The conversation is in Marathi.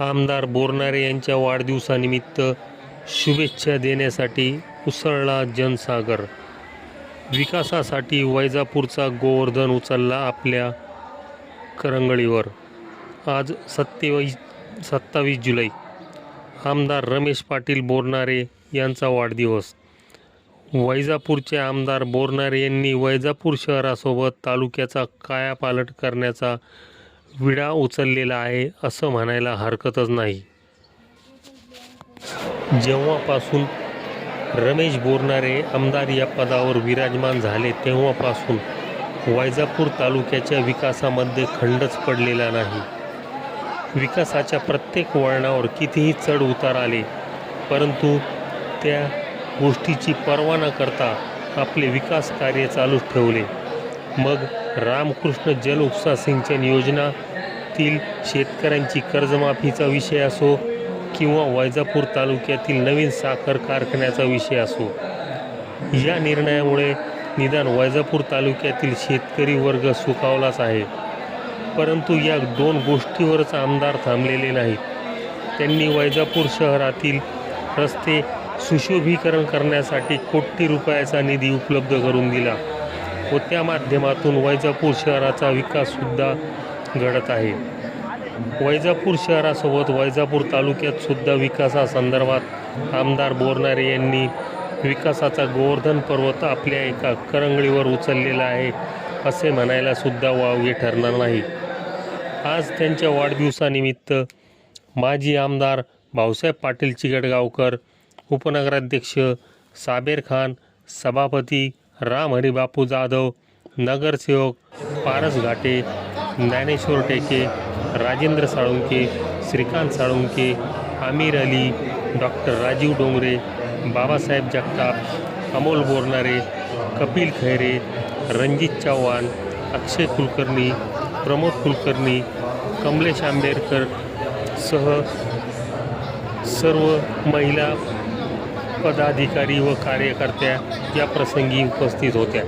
आमदार बोरनारे यांच्या वाढदिवसानिमित्त शुभेच्छा देण्यासाठी उसळला जनसागर. विकासासाठी वैजापूरचा गोवर्धन उचलला आपल्या करंगळीवर. आज सत्तेवीस सत्तावीस जुलै. आमदार रमेश पाटील बोरनारे यांचा वाढदिवस. वैजापूरचे आमदार बोरनारे यांनी वैजापूर शहरासोबत तालुक्याचा कायापालट करण्याचा विडा उचललेला आहे असं म्हणायला हरकतच नाही. जेव्हापासून रमेश बोरणारे आमदार या पदावर विराजमान झाले तेव्हापासून वैजापूर तालुक्याच्या विकासामध्ये खंडच पडलेला नाही. विकासाच्या प्रत्येक वळणावर कितीही चढ उतार आले परंतु त्या गोष्टीची पर्वा न करता आपले विकास कार्य चालूच ठेवले. मग रामकृष्ण जल उपसा सिंचन योजनातील शेतकऱ्यांची कर्जमाफीचा विषय असो किंवा वैजापूर तालुक्यातील नवीन साखर कारखान्याचा विषय असो. या निर्णयामुळे निदान वैजापूर तालुक्यातील शेतकरी वर्ग सुखावलाच आहे. परंतु या दोन गोष्टीवरच आमदार थांबलेले नाहीत. त्यांनी वैजापूर शहरातील रस्ते सुशोभीकरण करण्यासाठी कोटी रुपयाचा निधी उपलब्ध करून दिला. व त्या माध्यमातून वैजापूर शहराचा विकाससुद्धा घडत आहे. वैजापूर शहरासोबत वैजापूर तालुक्यात सुद्धा विकासासंदर्भात आमदार बोरनारे यांनी विकासाचा गोवर्धन पर्वत आपल्या एका करंगळीवर उचललेला आहे असे म्हणायला सुद्धा वावगे ठरणार नाही. आज त्यांच्या वाढदिवसानिमित्त माजी आमदार भाऊसाहेब पाटील चिकटगावकर उपनगराध्यक्ष साबेर खान सभापती राम बापू जाधव नगरसेवक पारस घाटे ज्ञानेश्वर टेके राजेंद्र साळुंके श्रीकांत साळुंके आमिर अली डॉक्टर राजीव डोंगरे बाबासाहेब जगताप अमोल बोरनारे कपिल खैरे रणजित चव्हाण अक्षय कुलकर्णी प्रमोद कुलकर्णी कमलेश आंबेडकर सह सर्व महिला पदाधिकारी व कार्यकर्त्या याप्रसंगी उपस्थित होत्या